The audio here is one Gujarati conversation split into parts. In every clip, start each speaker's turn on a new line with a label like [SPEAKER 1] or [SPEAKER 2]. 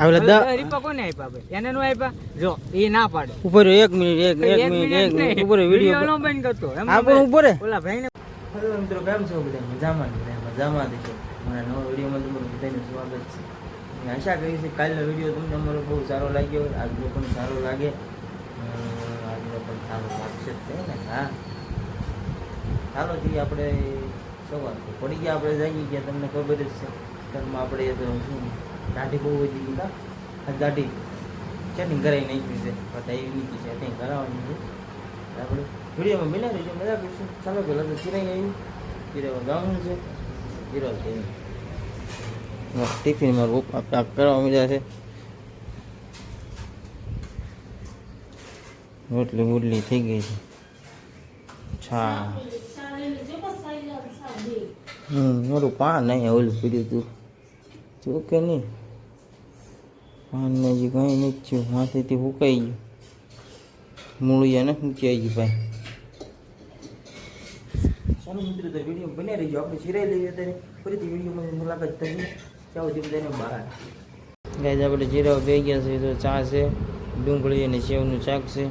[SPEAKER 1] આવલે
[SPEAKER 2] દસ કોને આપ્યા ભાઈ? એને નો આપ્યા? જો એ ના પાડે.
[SPEAKER 1] ઉપર એક મિનિટ એક એક મિનિટ એક ઉપર રહ્યો,
[SPEAKER 2] વીડિયો
[SPEAKER 1] વીડિયો
[SPEAKER 2] નો બંધ કરતો.
[SPEAKER 1] આ પણ ઉપર હે?
[SPEAKER 2] ઓલા ભાઈને
[SPEAKER 1] હેલો મિત્રો કેમ છો બધા? મજામાં ને મજામાં જ મારા નવા વિડીયોમાં તમારું બધાનું સ્વાગત છે. આશા કરી છે કાલનો વીડિયો તમને અમારો બહુ સારો લાગ્યો આજનો પણ સારો લાગે. આજનો પણ સારો લાગશે ને. હા. ચાલો જી આપણે સવાર પડી ગયા. આપણે જઈએ ગયા. તમને ખબર જ છે. ઘરમાં આપણે એ તો શું દાઢી બહુ વધી ગઈ કા દાઢી ચેટિંગ કરાવી નાખી છે. એવી નીતિ છે. કંઈ કરાવવાની છે. આપણે વિડીયોમાં બના રહીશું મજા કરીશું. ચાલો પહેલાં તો ચિરાઈ આવ્યું ચિરાવા ગામનું છે. ચિરાવ છે ટિફિન મારું પપ્પા પેક કરવા મળ્યા છે. રોટલી બોટલી થઈ ગઈ છે. છા હમ, મારું પા નહીં ઓલું પીડ્યું તું. તું કે નહીં? પાન જે હજી કંઈ નથી થયું. માથેથી સુકાઈ ગયું. મૂળિયાને આવી ગયું ભાઈ. ચાલો મિત્રો તો વીડિયો બને રહીજો. આપણે સિરાઈ લઈએ ત્યારે ફરીથી વિડીયોમાં મુલાકાત થઈએ ત્યાં સુધી બધાને બહાર ગાય આપણે જીરાવા બે ગયા છે તો ચા છે ડુંગળી અને સેવનું શાક છે.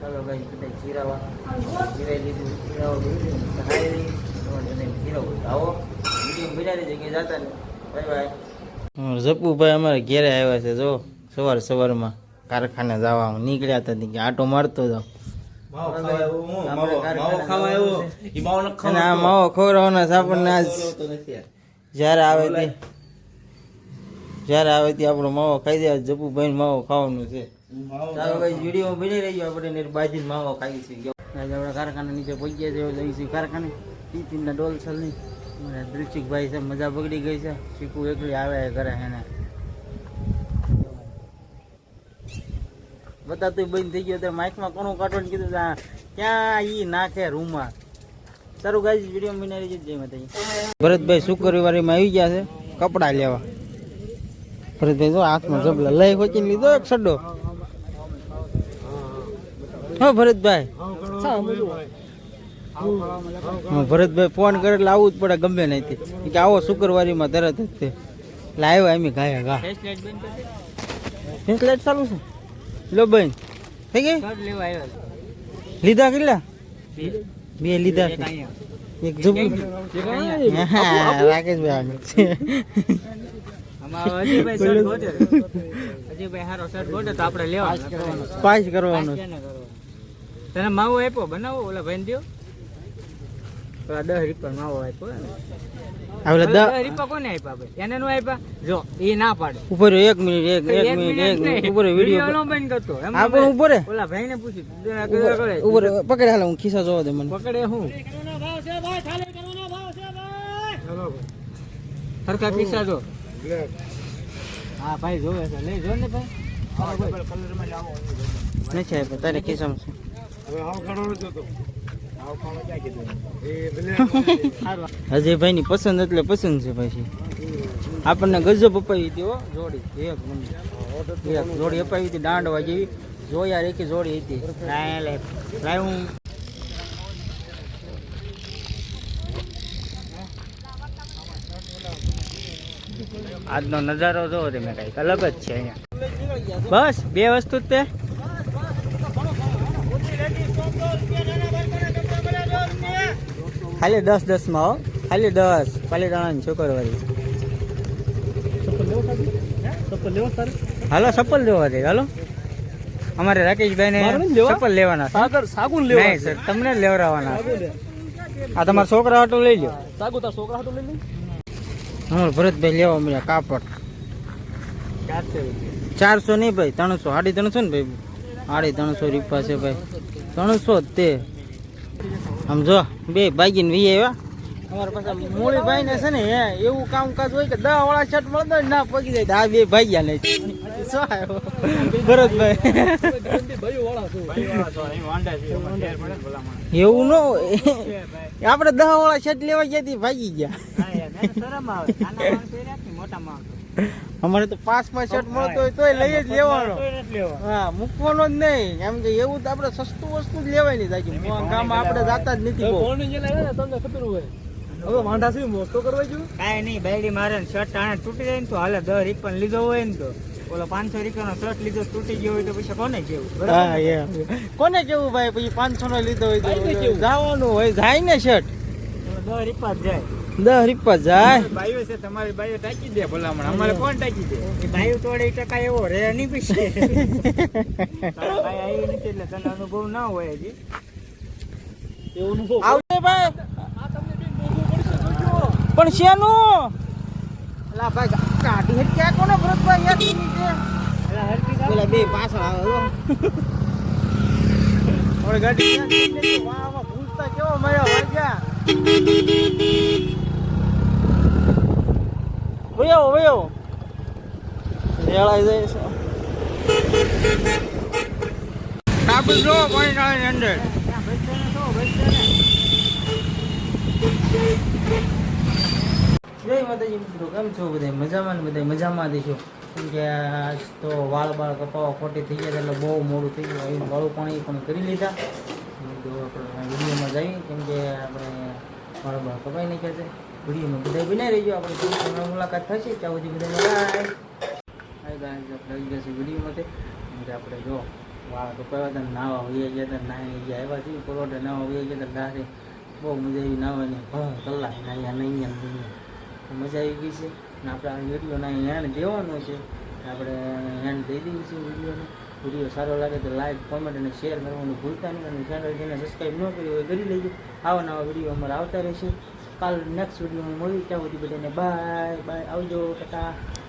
[SPEAKER 1] ચાલો ગાય બધા જીરાવા. જીરાઈ લીધું. જીરાવા ખાઈ જીરાવું આવો વીડિયો બના જગ્યાએ જાતા ને બાય બાય. જપુભાઈ અમારે ઘેરે આવ્યા છે જો સવાર સવારમાં કારખાને જવા. નીકળ્યા હતા કે આટો મારતો હતો. માવો ખવડાવવાના આપણને આજ. જ્યારે આવે તે જ્યારે આવે તે આપણો માવો ખાઈ દે જપુભાઈ માવો ખાવાનું છે. વીડિયો બની રહ્યો આપણે બાજી માવો ખાઈ છે. આજે આપણે કારખાના નીચે પહોંચ્યા છે કારખાને. ટિફિનના ડોલ છલની મારા દિલસુખભાઈ છે, મજા બગડી ગઈ છે. શીખવું એકલી આવે ઘરે એને. બતાતું બંધ થઈ ગયો તો માઇકમાં કોનું કાઢવાનું કીધું ક્યાં ઈ નાખે રૂમમાં? સારું ગાઈ વીડિયો બનાવી જ જય માતાજી. ભરતભાઈ શુક્રવારીમાં આવી ગયા છે, કપડાં લેવા. ભરતભાઈ જો હાથમાં જબલા લઈ ખોચીને લીધો એક સડ્ડો. હા, ભરતભાઈ. ભરતભાઈ ફોન કરે એટલે આવવું જ પડે ગમે નહીં કે આવો શુક્રવારીમાં તરત જ તે. એટલે આવ્યો એમ ગાયા ગા.
[SPEAKER 2] ફેસલાઇટ
[SPEAKER 1] ચાલુ છે? લો બેન થઈ ગઈ? લીધા કેટલા? બે. લીધા
[SPEAKER 2] એક
[SPEAKER 1] છે એક જબુ હા, રાકેશભાઈ પાસ કરવાનો
[SPEAKER 2] તને માવો આપ્યો? બનાવો? ઓલા ભાઈ દ્યો. પેલા દસ રૂપિયા માવો આપ્યો
[SPEAKER 1] આવલે દ
[SPEAKER 2] કોને આપ્યા ભાઈ? એને નો આપ્યા? જો એ ના પાડે.
[SPEAKER 1] ઉપર એક મિનિટ એક એક મિનિટ એક મિનિટ. ઉપર
[SPEAKER 2] વીડિયો નો બંધ કરતો. એમ
[SPEAKER 1] ઉપર
[SPEAKER 2] ઓલા ભાઈને પૂછ્યું.
[SPEAKER 1] ઉપર
[SPEAKER 2] પકડે કરે.
[SPEAKER 1] હાલ હું ખિસ્સા જોવા દે મને.
[SPEAKER 2] પકડે હું? સરખા પીસા જો. હા ભાઈ જોવે છે લઈ જો ને ભાઈ.
[SPEAKER 1] નથી આપ્યા તારે ખિસ્સામાં છે. અજયભાઈ ની પસંદ એટલે પસંદ છે પછી. આપણને ગજબ અપાવી હતી જોડી. એક. એક જોડી અપાવી હતી, દાંડવા જેવી. જોયા રેખી જોડી હતી.
[SPEAKER 2] આજનો નજારો જોવો તમે કંઈક. અલગ જ છે અહીંયા. બસ, બે વસ્તુ જ તે. ખાલી દસ દસમાં હો. ખાલી દસ. ખાલી દાણા છોકરવાળી. હાલો ચપ્પલ લેવા દે હાલો. અમારે રાકેશભાઈ ને ચપ્પલ લેવાના.
[SPEAKER 3] સાગર સાગુન
[SPEAKER 2] નહીં સર તમને લેવડાવવાના. આ તમારા છોકરા હાટો લઈ લો
[SPEAKER 3] સાગુ તાર છોકરા હાટુ લઈ લે.
[SPEAKER 1] હા ભરતભાઈ લેવા મળ્યા કાપડ. ચારસો નહીં ભાઈ ત્રણસો. સાડી ત્રણસો ને ભાઈ. સાડી ત્રણસો રૂપિયા છે ભાઈ. ત્રણસો જ તે. આમ જો, બે ભાગીને વી આવ્યા અમારા પાસે મૂળી ભાઈ ને છે ને એવું કામકાજ હોય કે દસ વાળા શર્ટ મળતો ના પગી જાય. આ બે ભાગ્યા આવ્યો? ભરતભાઈ એવું ન આપણે દસ વાળા શર્ટ લેવા ગયા ભાગી ગયા. અમારે તો પાંચ પાંચ શર્ટ મળતો હોય તોય લઈ જ લેવાનો. હા મૂકવાનો જ નહીં. એમ કે એવું તો આપણે સસ્તું વસ્તુ જ લેવાય નહીં તાકી ગામમાં આપણે જાતા જ નથી
[SPEAKER 3] તમને ખબર હોય. હવે વાંઢા શું મોસ્તો કરવા ગયો?
[SPEAKER 2] કાંઈ નહીં બાયડી મારે શર્ટ આને તૂટી જાય ને તો હાલે દસ પણ લીધો હોય ને તો. ઓલો પાંચસો રૂપિયાનો શર્ટ લીધો તૂટી ગયો હોય તો પછી કોને કેવું?
[SPEAKER 1] કોને કેવું ભાઈ? પછી પાંચસો નો લીધો હોય તો જવાનું હોય જાય ને શર્ટ
[SPEAKER 2] દર રીપા જ જાય.
[SPEAKER 1] દસ રૂપિયા જાય.
[SPEAKER 3] બાઈઓ છે તમારી બાઈઓ ટાકી દે ભલામણ. અમારે કોણ ટાકી દે?
[SPEAKER 2] એ ભાઈ તોડે ટકા એવો રે નહીં પીશે ભાઈ આવી નથી એટલે તને અનુભવ ના હોય હજી.
[SPEAKER 3] એવું નું શું
[SPEAKER 1] આવજે ભાઈ.
[SPEAKER 3] આ તમને બેન મોંઘું પડશે જોજો
[SPEAKER 1] પણ શેનું? અલા ભાઈ કાઢી હેઠ ક્યાં કોને ભરતભાઈ યાર નીચે
[SPEAKER 2] એટલે હરકી.
[SPEAKER 1] પેલા બે પાછળ આવે હો. ગાડી? વાહ વાહ ભૂલતા કેવો મળ્યો વાગ્યા વયો વયો. રેળાઈ જાય છે. કાબુ જો પોઈન્ટ નાઇન હંડ્રેડ
[SPEAKER 2] ત્યાં બચશે ને તો બચશે ને.
[SPEAKER 1] જય માતાજી મિત્રો કેમ છો બધા મજામાં ને બધા મજામાં દેશો કેમ કે આજ તો વાળ બાળ કપાવા ખોટી થઈ ગયા એટલે બહુ મોડું થઈ ગયું. અહીં વાળું પાણી પણ કરી લીધા. વિડીયોમાં જઈએ કેમ કે આપણે વાળ બાળ કપાઈ નાખ્યા છે. વિડીયોમાં બધા બનાવી રહીજો આપણે થોડી મુલાકાત થશે ત્યાં સુધી બધા આપણે આવી છે વિડીયોમાંથી કેમ આપણે જો વાળા કપાવ્યા હતા ને નાવા હોઈએ ગયા હતા નાહી ગયા આવ્યા છીએ પરોઠે નાવા હોઈએ ગયા હતા ગારે બહુ મજા આવી નાવાની ભણ કલાક નાહ્યા નહીં નહીં મજા આવી ગઈ છે અને આપણે આ વિડીયોના હેન્ડ દેવાનો છે આપણે હેન્ડ દઈ દઈએ છીએ વિડીયોને વીડિયો સારો લાગે તો લાઈક કોમેન્ટ અને શેર કરવાનું ભૂલતા નહીં અને ચેનલ જેને સબસ્ક્રાઈબ ન કર્યું હોય કરી લેજો આવા નવા વીડિયો અમારે આવતા રહેશે કાલ નેક્સ્ટ વિડીયોમાં મળીએ. ત્યાં સુધી બધાને બાય બાય આવજો ટાટા.